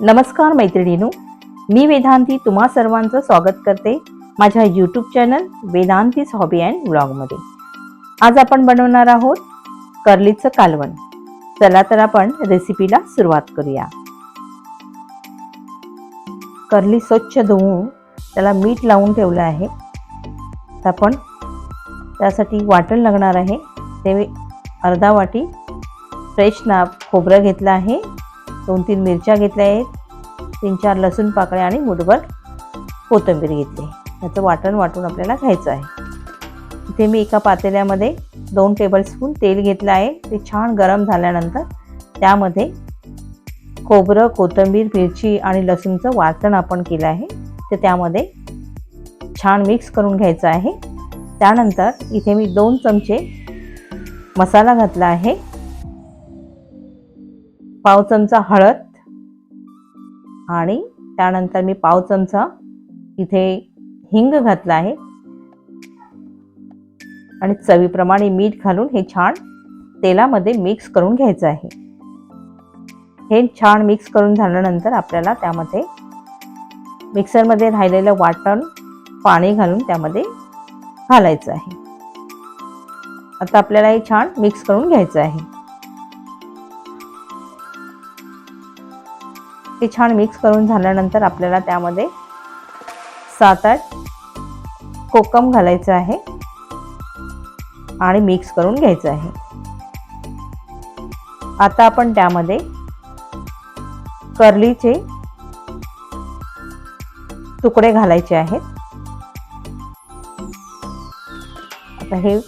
नमस्कार मैत्रिणीनो मी वेदांती तुम्हा सर्वांचं स्वागत करते माझ्या यूट्यूब चॅनल वेदांतीच हॉबी अँड ब्लॉगमध्ये आज आपण बनवणार आहोत कर्लीचं कालवण. चला तर आपण रेसिपीला सुरुवात करूया. कर्ली स्वच्छ धुवून त्याला मीठ लावून ठेवलं आहे. तर आपण त्यासाठी वाटण लागणार आहे. ते अर्धा वाटी फ्रेश ना खोबरं घेतलं आहे. दोन तीन मिरच्या घेतल्या आहेत. तीन चार लसूण पाकळ्या आणि मुठभर कोथिंबीर घेतली. ह्याचं वाटण वाटून आपल्याला घ्यायचं आहे. इथे मी एका पातेल्यामध्ये दोन टेबलस्पून तेल घेतलं आहे. ते छान गरम झाल्यानंतर त्यामध्ये खोबरं कोथिंबीर मिरची आणि लसूणचं वाटण आपण केलं आहे. ते त्यामध्ये छान मिक्स करून घ्यायचं आहे. त्यानंतर इथे मी दोन चमचे मसाला घातला आहे. पाव चमचा हळद आणि त्यानंतर मी पाव चमचा इथे हिंग घातला आहे. आणि चवीप्रमाणे मीठ घालून हे छान तेलामध्ये मिक्स करून घ्यायचं आहे. हे छान मिक्स करून झाल्यानंतर आपल्याला त्यामध्ये मिक्सरमध्ये राहिलेलं वाटण पाणी घालून त्यामध्ये घालायचं आहे. आता आपल्याला हे छान मिक्स करून घ्यायचं आहे. ते छान मिक्स करून झाल्यानंतर आपल्याला त्यामध्ये सात आठ कोकम घालायचं आहे आणि मिक्स करून घ्यायचं आहे. आता आपण त्यामध्ये कर्लीचे तुकडे घालायचे आहेत. आता हे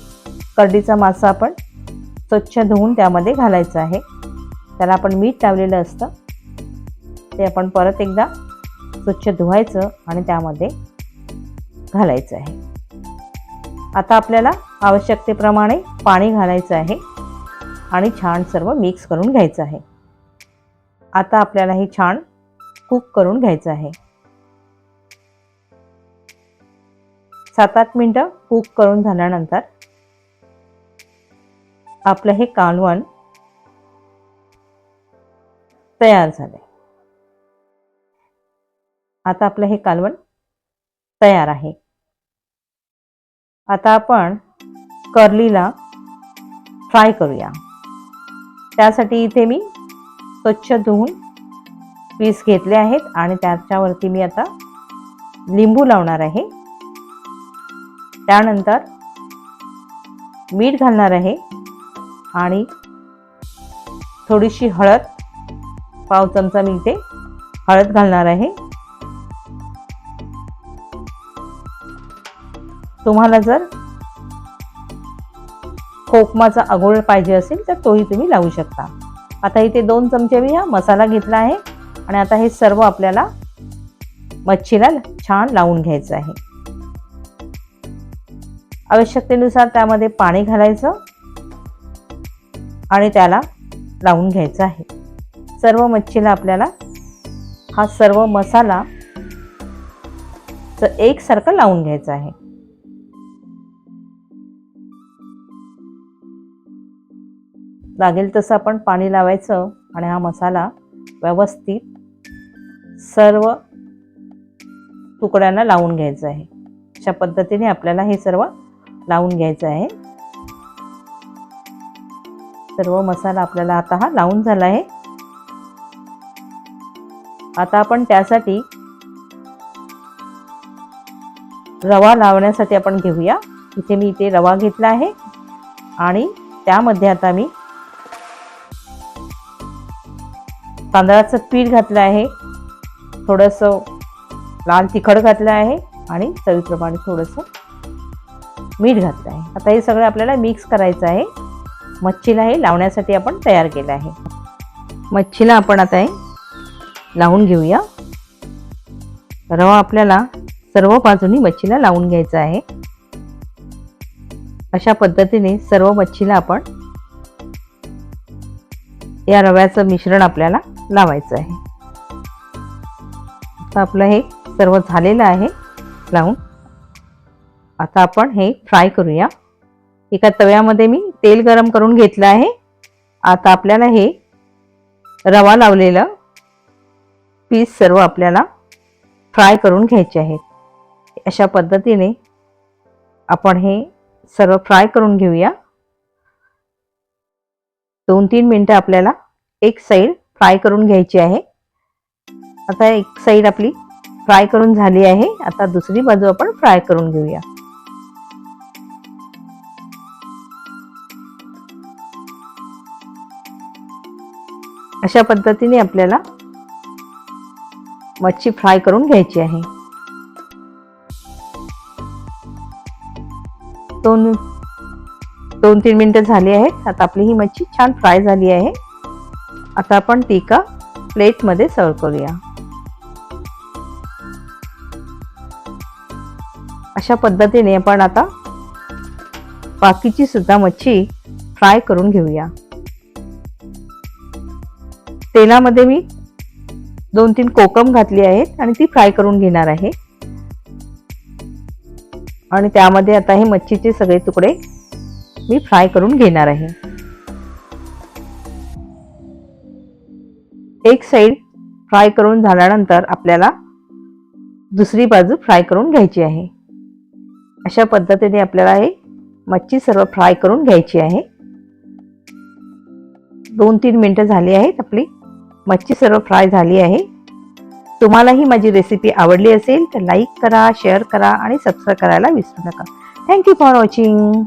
करडीचा मासा आपण स्वच्छ धुवून त्यामध्ये घालायचं आहे. त्याला आपण मीठ लावलेलं असतं. ते आपण परत एकदा स्वच्छ धुवायचं आणि त्यामध्ये घालायचं आहे. आता आपल्याला आवश्यकतेप्रमाणे पाणी घालायचं आहे आणि छान सर्व मिक्स करून घ्यायचं आहे. आता आपल्याला हे छान कुक करून घ्यायचं आहे. सात आठ मिनटं कुक करून झाल्यानंतर आपलं हे कालवण तयार झालंय. आता आपलं हे कालवण तयार आहे. आता आपण कर्लीला फ्राय करूया. त्यासाठी इथे मी स्वच्छ धुवून पीस घेतले आहेत आणि त्याच्यावरती मी आता लिंबू लावणार आहे. त्यानंतर मीठ घालणार आहे आणि थोडीशी हळद पाव चमचा मी इथे हळद घालणार आहे. तुम्हाला जर खोकमाचा अगोळ पाहिजे असेल तर तोही तुम्ही लावू शकता. आता इथे दोन चमचे मी हा मसाला घेतला आहे आणि आता हे सर्व आपल्याला मच्छीला छान लावून घ्यायचं आहे. आवश्यकतेनुसार त्यामध्ये पाणी घालायचं आणि त्याला लावून घ्यायचं आहे. सर्व मच्छीला आपल्याला हा सर्व मसाला एकसारखं लावून घ्यायचा आहे. लागेल तसं आपण पाणी लावायचं आणि हा मसाला व्यवस्थित सर्व तुकड्यांना लावून घ्यायचं आहे. अशा पद्धतीने आपल्याला हे सर्व लावून घ्यायचं आहे. सर्व मसाला आपल्याला आता हा लावून झाला आहे. आता आपण त्यासाठी रवा लावण्यासाठी आपण घेऊया. इथे मी इथे रवा घेतला आहे आणि त्यामध्ये आता मी तांदळाचं पीठ घातलं आहे. थोडंसं लाल तिखट घातलं आहे आणि चवीप्रमाणे थोडंसं मीठ घातलं आहे. आता हे सगळं आपल्याला मिक्स करायचं आहे. मच्छीला हे लावण्यासाठी आपण तयार केलं आहे. मच्छीला आपण आता हे लावून घेऊया. रवा आपल्याला सर्व बाजूनी मच्छीला लावून घ्यायचा आहे. अशा पद्धतीने सर्व मच्छीला आपण या रव्याचं मिश्रण आपल्याला लावायचं आहे. आता आपलं हे सर्व झालेलं आहे. लावून आता आपण हे फ्राय करूया. एका तव्यामध्ये मी तेल गरम करून घेतलं आहे. आता आपल्याला हे रवा लावलेलं पीस सर्व आपल्याला फ्राय करून घ्यायचे आहेत. अशा पद्धतीने आपण हे सर्व फ्राय करून घेऊया. दोन तीन मिनटं आपल्याला एक साईड फ्राय करून घ्यायची आहे. आता एक साईड आपली फ्राय करून झाली आहे. आता दुसरी बाजू आपण फ्राय करून घेऊया. अशा पद्धतीने आपल्याला मच्छी फ्राय करून घ्यायची आहे. दोन दोन तीन मिनटं झाली आहेत. आता आपली ही मच्छी छान फ्राय झाली आहे. आता आपण ती का प्लेटमध्ये सर्व करूया. अशा पद्धतीने आपण आता बाकीची सुद्धा मच्छी फ्राय करून घेऊया. तेलामध्ये मी दोन तीन कोकम घातली आहेत आणि ती फ्राय करून घेणार आहे. आणि त्यामध्ये आता हे मच्छीचे सगळे तुकडे मी फ्राय करून घेणार आहे. एक साईड फ्राय करून झाल्यानंतर आपल्याला दुसरी बाजू फ्राय करून घ्यायची आहे. अशा पद्धतीने आपल्याला हे मच्छी सर्व फ्राय करून घ्यायची आहे. दोन तीन मिनटं झाली आहेत आपली. मच्छी सर्व फ्राय झाली आहे. तुम्हाला ही माझी रेसिपी आवडली असेल तर लाईक करा शेअर करा आणि सबस्क्राईब करायला विसरू नका. Thank you for watching